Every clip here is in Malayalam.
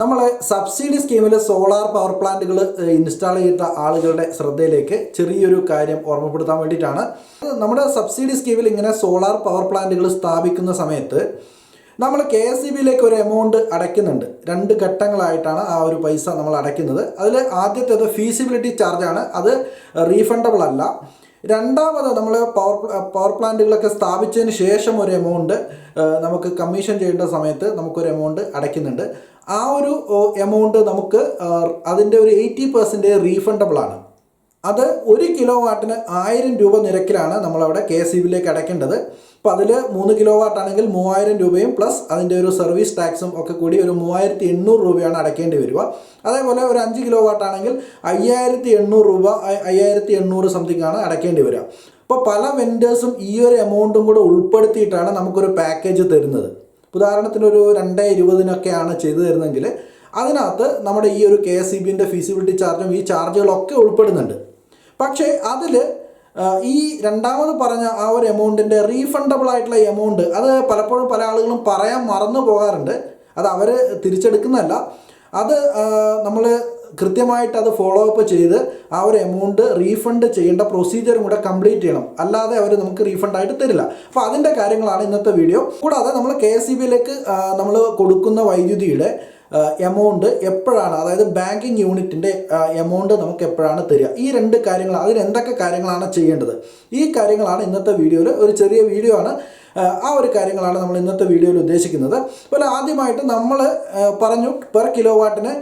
നമ്മൾ സബ്സിഡി സ്കീമിൽ സോളാർ പവർ പ്ലാന്റുകൾ ഇൻസ്റ്റാൾ ചെയ്ത ആളുകളുടെ ശ്രദ്ധയിലേക്ക് ചെറിയൊരു കാര്യം ഓർമ്മപ്പെടുത്താൻ വേണ്ടിയിട്ടാണ്. നമ്മുടെ സബ്സിഡി സ്കീമിൽ ഇങ്ങനെ സോളാർ പവർ പ്ലാന്റുകൾ സ്ഥാപിക്കുന്ന സമയത്ത് നമ്മൾ കെ എസ് ബിയിലേക്ക് ഒരു എമൗണ്ട് അടയ്ക്കുന്നുണ്ട്. രണ്ട് ഘട്ടങ്ങളായിട്ടാണ് ആ ഒരു പൈസ നമ്മൾ അടയ്ക്കുന്നത്. അതിൽ ആദ്യത്തേത് ഫീസിബിലിറ്റി ചാർജാണ് അത് റീഫണ്ടബിൾ അല്ല. രണ്ടാമത് നമ്മൾ പവർ പവർ പ്ലാന്റുകളൊക്കെ സ്ഥാപിച്ചതിന് ശേഷം ഒരു എമൗണ്ട് നമുക്ക് കമ്മീഷൻ ചെയ്യേണ്ട സമയത്ത് നമുക്കൊരു എമൗണ്ട് അടയ്ക്കുന്നുണ്ട്. ആ ഒരു എമൗണ്ട് നമുക്ക് അതിന്റെ ഒരു എയ്റ്റി പെർസെന്റേജ് റീഫണ്ടബിൾ ആണ്. അത് ഒരു കിലോ വാട്ടിന് ആയിരം രൂപ നിരക്കിലാണ് നമ്മളവിടെ കെ ഇ ബിയിലേക്ക് അടയ്ക്കേണ്ടത്. അപ്പോൾ അതിൽ മൂന്ന് കിലോ വാട്ട് ആണെങ്കിൽ മൂവായിരം രൂപയും പ്ലസ് അതിന്റെ ഒരു സർവീസ് ടാക്സും ഒക്കെ കൂടി ഒരു മൂവായിരത്തി എണ്ണൂറ് രൂപയാണ് അടയ്ക്കേണ്ടി വരിക. അതേപോലെ ഒരു അഞ്ച് കിലോ വാട്ട് ആണെങ്കിൽ അയ്യായിരത്തി എണ്ണൂറ് രൂപ അയ്യായിരത്തി എണ്ണൂറ് സംതിങ് ആണ് അടയ്ക്കേണ്ടി വരിക. അപ്പോൾ പല വെൻഡേഴ്സും ഈ ഒരു എമൗണ്ടും കൂടെ ഉൾപ്പെടുത്തിയിട്ടാണ് നമുക്കൊരു പാക്കേജ് തരുന്നത്. ഉദാഹരണത്തിന് ഒരു രണ്ട് ഇരുപതിനൊക്കെയാണ് ചെയ്തു തരുന്നതെങ്കിൽ അതിനകത്ത് നമ്മുടെ ഈ ഒരു കെ എസ് ഇ ബിന്റെ ഫീസിബിലിറ്റി ചാർജും ഈ ചാർജുകളൊക്കെ ഉൾപ്പെടുന്നുണ്ട്. പക്ഷേ അതിൽ ഈ രണ്ടാമത് പറഞ്ഞ ആ ഒരു എമൗണ്ടിന്റെ റീഫണ്ടബിൾ ആയിട്ടുള്ള എമൗണ്ട് അത് പലപ്പോഴും പല ആളുകളും പറയാൻ മറന്നു പോകാറുണ്ട്. അത് അവർ തിരിച്ചെടുക്കുന്നതല്ല. അത് നമ്മൾ കൃത്യമായിട്ട് അത് ഫോളോ അപ്പ് ചെയ്ത് ആ ഒരു എമൗണ്ട് റീഫണ്ട് ചെയ്യേണ്ട പ്രൊസീജിയറും കൂടെ കംപ്ലീറ്റ് ചെയ്യണം. അല്ലാതെ അവർ നമുക്ക് റീഫണ്ട് ആയിട്ട് തരില്ല. അപ്പോൾ അതിന്റെ കാര്യങ്ങളാണ് ഇന്നത്തെ വീഡിയോ കൂടാതെ നമ്മൾ കെ എസ് നമ്മൾ കൊടുക്കുന്ന വൈദ്യുതിയുടെ എമൗണ്ട് എപ്പോഴാണ് അതായത് ബാങ്കിങ് യൂണിറ്റിന്റെ എമൗണ്ട് നമുക്ക് എപ്പോഴാണ് തരിക. ഈ രണ്ട് കാര്യങ്ങൾ അതിന് എന്തൊക്കെ കാര്യങ്ങളാണ് ചെയ്യേണ്ടത്? ഈ കാര്യങ്ങളാണ് ഇന്നത്തെ വീഡിയോയിൽ ഒരു ചെറിയ വീഡിയോ ആണ്. ആ ഒരു കാര്യങ്ങളാണ് നമ്മൾ ഇന്നത്തെ വീഡിയോയിൽ ഉദ്ദേശിക്കുന്നത്. അതുപോലെ ആദ്യമായിട്ട് നമ്മൾ പറഞ്ഞു പെർ കിലോ വാട്ടിന്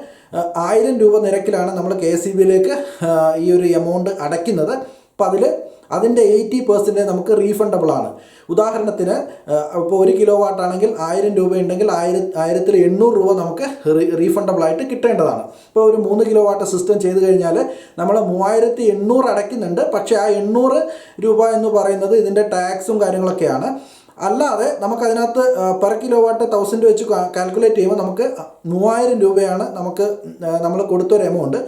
ആയിരം രൂപ നിരക്കിലാണ് നമ്മൾ കെ ഇ ബിയിലേക്ക് ഈ ഒരു എമൗണ്ട് അടയ്ക്കുന്നത്. അപ്പം അതിൽ അതിന്റെ എയ്റ്റി പെർസെന്റേജ് നമുക്ക് റീഫണ്ടബിൾ ആണ്. ഉദാഹരണത്തിന് ഇപ്പോൾ ഒരു കിലോ വാട്ട് ആണെങ്കിൽ ആയിരം രൂപ ഉണ്ടെങ്കിൽ ആയിര ആയിരത്തിൽ എണ്ണൂറ് രൂപ നമുക്ക് റീഫണ്ടബിൾ ആയിട്ട് കിട്ടേണ്ടതാണ്. ഇപ്പോൾ ഒരു മൂന്ന് കിലോ വാട്ട് സിസ്റ്റം ചെയ്ത് കഴിഞ്ഞാൽ നമ്മൾ മൂവായിരത്തി എണ്ണൂറ് അടയ്ക്കുന്നുണ്ട്. പക്ഷേ ആ എണ്ണൂറ് രൂപ എന്ന് പറയുന്നത് ഇതിന്റെ ടാക്സും കാര്യങ്ങളൊക്കെയാണ്. അല്ലാതെ നമുക്കതിനകത്ത് പെർ കിലോ വാട്ട് തൗസൻഡ് വെച്ച് കാൽക്കുലേറ്റ് ചെയ്യുമ്പോൾ നമുക്ക് മൂവായിരം രൂപയാണ് നമുക്ക് നമ്മൾ കൊടുത്തൊരു എമൗണ്ട്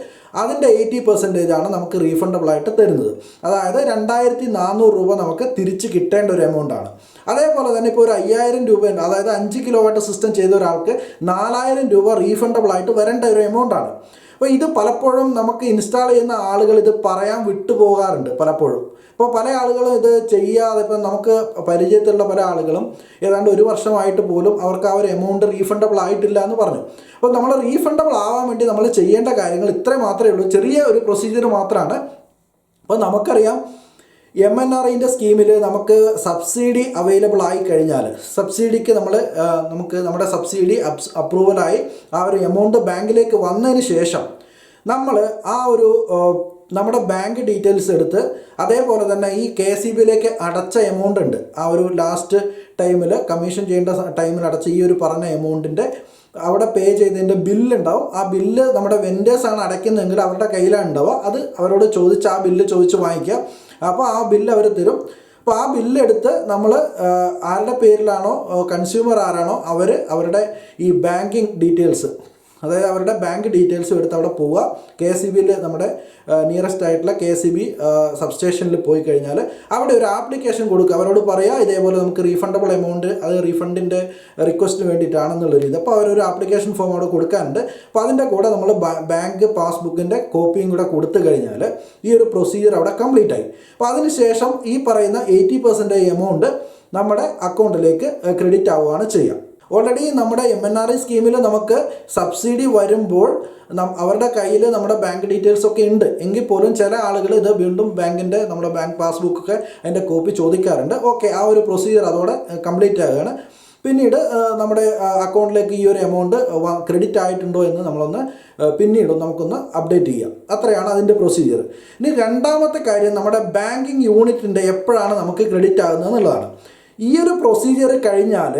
അതിന്റെ എയ്റ്റി പെർസെന്റേജ് ആണ് നമുക്ക് റീഫണ്ടബിൾ ആയിട്ട് തരുന്നത്. അതായത് രണ്ടായിരത്തി നാനൂറ് രൂപ നമുക്ക് തിരിച്ച് കിട്ടേണ്ട ഒരു എമൗണ്ട് ആണ്. അതേപോലെ തന്നെ ഇപ്പോൾ ഒരു അയ്യായിരം രൂപ അതായത് അഞ്ച് കിലോ വാട്ട് സിസ്റ്റം ചെയ്ത ഒരാൾക്ക് നാലായിരം രൂപ റീഫണ്ടബിൾ ആയിട്ട് വരേണ്ട ഒരു എമൗണ്ട് ആണ്. അപ്പോൾ ഇത് പലപ്പോഴും നമുക്ക് ഇൻസ്റ്റാൾ ചെയ്യുന്ന ആളുകൾ ഇത് പറയാൻ വിട്ടുപോകാറുണ്ട് പലപ്പോഴും. ഇപ്പോൾ പല ആളുകളും ഇത് ചെയ്യാതെ ഇപ്പം നമുക്ക് പരിചയത്തിലുള്ള പല ആളുകളും ഏതാണ്ട് ഒരു വർഷമായിട്ട് പോലും അവർക്ക് ആ ഒരു എമൗണ്ട് റീഫണ്ടബിൾ ആയിട്ടില്ല എന്ന് പറഞ്ഞു. അപ്പോൾ നമ്മൾ റീഫണ്ടബിൾ ആവാൻ വേണ്ടി നമ്മൾ ചെയ്യേണ്ട കാര്യങ്ങൾ ഇത്രേ മാത്രമേ ഉള്ളൂ. ചെറിയ ഒരു പ്രൊസീജിയർ മാത്രമാണ് അപ്പോൾ നമുക്കറിയാം എം എൻ ആർ ഐന്റെ സ്കീമിൽ നമുക്ക് സബ്സിഡി അവൈലബിൾ ആയി കഴിഞ്ഞാൽ സബ്സിഡിക്ക് നമ്മൾ നമുക്ക് നമ്മുടെ സബ്സിഡി അപ്രൂവലായി ആ ഒരു എമൗണ്ട് ബാങ്കിലേക്ക് വന്നതിന് ശേഷം നമ്മൾ ആ ഒരു നമ്മുടെ ബാങ്ക് ഡീറ്റെയിൽസ് എടുത്ത് അതേപോലെ തന്നെ ഈ കെ സി ബിയിലേക്ക് അടച്ച എമൗണ്ട് ഉണ്ട്. ആ ഒരു ലാസ്റ്റ് ടൈമിൽ കമ്മീഷൻ ചെയ്യേണ്ട ടൈമിൽ അടച്ച ഈ ഒരു പറഞ്ഞ എമൗണ്ടിന്റെ അവിടെ പേ ചെയ്തതിന്റെ ബില്ലുണ്ടാവും ആ ബില്ല് നമ്മുടെ വെൻഡേഴ്സാണ് അടയ്ക്കുന്നതെങ്കിൽ അവരുടെ കയ്യിലാണ് ഉണ്ടാവുക. അത് അവരോട് ചോദിച്ച് ആ ബില്ല് ചോദിച്ച് വാങ്ങിക്കുക. അപ്പോൾ ആ ബില്ല് അവർ തരും. അപ്പോൾ ആ ബില്ലെടുത്ത് നമ്മൾ ആരുടെ പേരിലാണോ കൺസ്യൂമർ ആരാണോ അവർ അവരുടെ ഈ ബാങ്കിങ് ഡീറ്റെയിൽസ് അതായത് അവരുടെ ബാങ്ക് ഡീറ്റെയിൽസും എടുത്ത് അവിടെ പോവുക. കെ സി ബിയിൽ നമ്മുടെ നിയറസ്റ്റ് ആയിട്ടുള്ള കെ സി ബി പോയി കഴിഞ്ഞാൽ അവിടെ ഒരു ആപ്ലിക്കേഷൻ കൊടുക്കുക. അവരോട് പറയുക ഇതേപോലെ നമുക്ക് റീഫണ്ടബിൾ എമൗണ്ട് അത് റീഫണ്ടിന്റെ റിക്വസ്റ്റിന് വേണ്ടിയിട്ടാണെന്നുള്ളൊരു ഇത് അപ്പോൾ അവരൊരു ആപ്ലിക്കേഷൻ ഫോം അവിടെ കൊടുക്കാനുണ്ട്. അപ്പോൾ അതിന്റെ കൂടെ നമ്മൾ ബാങ്ക് പാസ്ബുക്കിന്റെ കോപ്പിയും കൂടെ കൊടുത്തു കഴിഞ്ഞാൽ ഈ ഒരു പ്രൊസീജിയർ അവിടെ കംപ്ലീറ്റ് ആയി. അപ്പോൾ അതിനുശേഷം ഈ പറയുന്ന എയ്റ്റി പെർസെന്റേജ് എമൗണ്ട് നമ്മുടെ അക്കൗണ്ടിലേക്ക് ക്രെഡിറ്റ് ആവുകയാണ് ചെയ്യുക. ഓൾറെഡി നമ്മുടെ എം എൻ ആർ ഐ സ്കീമിൽ നമുക്ക് സബ്സിഡി വരുമ്പോൾ അവരുടെ കയ്യിൽ നമ്മുടെ ബാങ്ക് ഡീറ്റെയിൽസ് ഒക്കെ ഉണ്ട്. എങ്കിൽ പോലും ചില ആളുകൾ ഇത് വീണ്ടും ബാങ്കിന്റെ നമ്മുടെ ബാങ്ക് പാസ്ബുക്കൊക്കെ അതിന്റെ കോപ്പി ചോദിക്കാറുണ്ട്. ഓക്കെ ആ ഒരു പ്രൊസീജിയർ അതോടെ കംപ്ലീറ്റ് ആകുകയാണ് പിന്നീട് നമ്മുടെ അക്കൗണ്ടിലേക്ക് ഈ ഒരു എമൗണ്ട് ക്രെഡിറ്റ് ആയിട്ടുണ്ടോ എന്ന് നമ്മളൊന്ന് പിന്നീട് നമുക്കൊന്ന് അപ്ഡേറ്റ് ചെയ്യാം. അത്രയാണ് അതിന്റെ പ്രൊസീജിയർ ഇനി രണ്ടാമത്തെ കാര്യം നമ്മുടെ ബാങ്കിങ് യൂണിറ്റിന്റെ എപ്പോഴാണ് നമുക്ക് ക്രെഡിറ്റ് ആകുന്നത് എന്നുള്ളതാണ്. ഈ ഒരു പ്രൊസീജിയർ കഴിഞ്ഞാൽ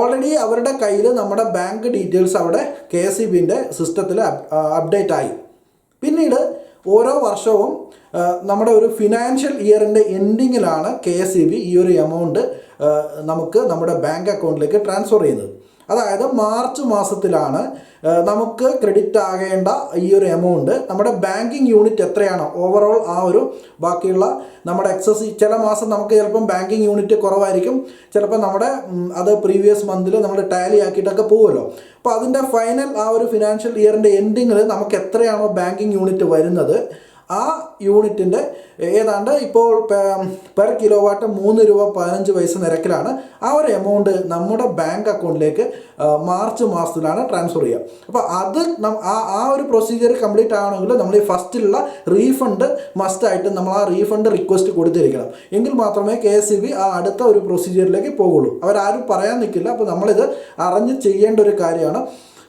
ഓൾറെഡി അവരുടെ കയ്യിൽ നമ്മുടെ ബാങ്ക് ഡീറ്റെയിൽസ് അവിടെ കെ എസ് ഇ ബിന്റെ സിസ്റ്റത്തിൽ അപ്ഡേറ്റ് ആയി. പിന്നീട് ഓരോ വർഷവും നമ്മുടെ ഒരു ഫിനാൻഷ്യൽ ഇയറിന്റെ എൻഡിങ്ങിലാണ് കെ എസ് ഇ ബി ഈ ഒരു എമൗണ്ട് നമുക്ക് നമ്മുടെ ബാങ്ക് അക്കൗണ്ടിലേക്ക് ട്രാൻസ്ഫർ ചെയ്യുന്നത്. അതായത് മാർച്ച് മാസത്തിലാണ് നമുക്ക് ക്രെഡിറ്റ് ആകേണ്ട ഈ ഒരു എമൗണ്ട് നമ്മുടെ ബാങ്കിങ് യൂണിറ്റ് എത്രയാണോ? ഓവറോൾ ആ ഒരു ബാക്കിയുള്ള നമ്മുടെ എക്സസ് ചില മാസം നമുക്ക് ചിലപ്പം ബാങ്കിങ് യൂണിറ്റ് കുറവായിരിക്കും. ചിലപ്പോൾ നമ്മുടെ അത് പ്രീവിയസ് മന്തിൽ നമ്മൾ ടാലി ആക്കിയിട്ടൊക്കെ പോകുമല്ലോ അപ്പോൾ അതിന്റെ ഫൈനൽ ആ ഒരു ഫിനാൻഷ്യൽ ഇയറിന്റെ എൻഡിങ്ങിൽ നമുക്ക് എത്രയാണോ ബാങ്കിങ് യൂണിറ്റ് വരുന്നത്? ആ യൂണിറ്റിന്റെ ഏതാണ്ട് ഇപ്പോൾ പെർ കിലോ വാട്ട് മൂന്ന് രൂപ പതിനഞ്ച് പൈസ നിരക്കിലാണ് ആ ഒരു എമൗണ്ട് നമ്മുടെ ബാങ്ക് അക്കൗണ്ടിലേക്ക് മാർച്ച് മാസത്തിലാണ് ട്രാൻസ്ഫർ ചെയ്യുക. അപ്പോൾ അത് ആ ആ ഒരു പ്രൊസീജിയർ കംപ്ലീറ്റ് ആവണമെങ്കിൽ നമ്മൾ ഈ ഫസ്റ്റിലുള്ള റീഫണ്ട് മസ്റ്റായിട്ട് നമ്മൾ ആ റീഫണ്ട് റിക്വസ്റ്റ് കൊടുത്തിരിക്കണം. എങ്കിൽ മാത്രമേ കെ എസ് ബി ആ അടുത്ത ഒരു പ്രൊസീജിയറിലേക്ക് പോകുള്ളൂ. അവരാരും പറയാൻ നിൽക്കില്ല. അപ്പോൾ നമ്മളിത് അറിഞ്ഞ് ചെയ്യേണ്ട ഒരു കാര്യമാണ്.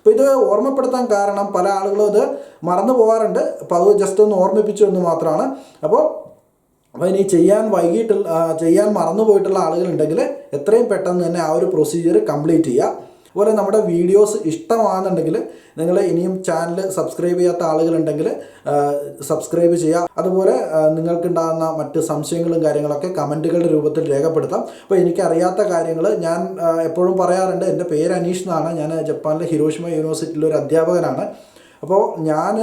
അപ്പോൾ ഇത് ഓർമ്മപ്പെടുത്താൻ കാരണം പല ആളുകളും ഇത് മറന്നു പോകാറുണ്ട് അപ്പോൾ അത് ജസ്റ്റ് ഒന്ന് ഓർമ്മിപ്പിച്ചു എന്ന് മാത്രമാണ്. അപ്പോൾ അപ്പോൾ ഇനി ചെയ്യാൻ വൈകിട്ടുള്ള ചെയ്യാൻ മറന്നു പോയിട്ടുള്ള ആളുകളുണ്ടെങ്കിൽ എത്രയും പെട്ടെന്ന് തന്നെ ആ ഒരു പ്രൊസീജിയർ കംപ്ലീറ്റ് ചെയ്യുക അതുപോലെ നമ്മുടെ വീഡിയോസ് ഇഷ്ടമാണെന്നുണ്ടെങ്കിൽ നിങ്ങൾ ഇനിയും ചാനൽ സബ്സ്ക്രൈബ് ചെയ്യാത്ത ആളുകളുണ്ടെങ്കിൽ സബ്സ്ക്രൈബ് ചെയ്യുക. അതുപോലെ നിങ്ങൾക്കുണ്ടാകുന്ന മറ്റ് സംശയങ്ങളും കാര്യങ്ങളൊക്കെ കമന്റുകളുടെ രൂപത്തിൽ രേഖപ്പെടുത്താം. അപ്പോൾ എനിക്കറിയാത്ത കാര്യങ്ങൾ ഞാൻ എപ്പോഴും പറയാറുണ്ട്. എന്റെ പേര് അനീഷ് എന്നാണ്. ഞാൻ ജപ്പാനിലെ ഹിരോഷിമ യൂണിവേഴ്സിറ്റിയിലെ ഒരു അധ്യാപകനാണ്. അപ്പോൾ ഞാൻ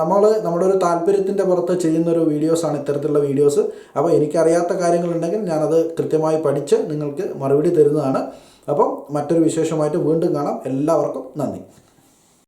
നമ്മൾ നമ്മുടെ ഒരു താല്പര്യത്തിന്റെ പുറത്ത് ചെയ്യുന്നൊരു വീഡിയോസാണ് ഇത്തരത്തിലുള്ള വീഡിയോസ്. അപ്പോൾ എനിക്കറിയാത്ത കാര്യങ്ങളുണ്ടെങ്കിൽ ഞാനത് കൃത്യമായി പഠിച്ച് നിങ്ങൾക്ക് മറുപടി തരുന്നതാണ്. അപ്പം മറ്റൊരു വിശേഷമായിട്ട് വീണ്ടും കാണാം. എല്ലാവർക്കും നന്ദി.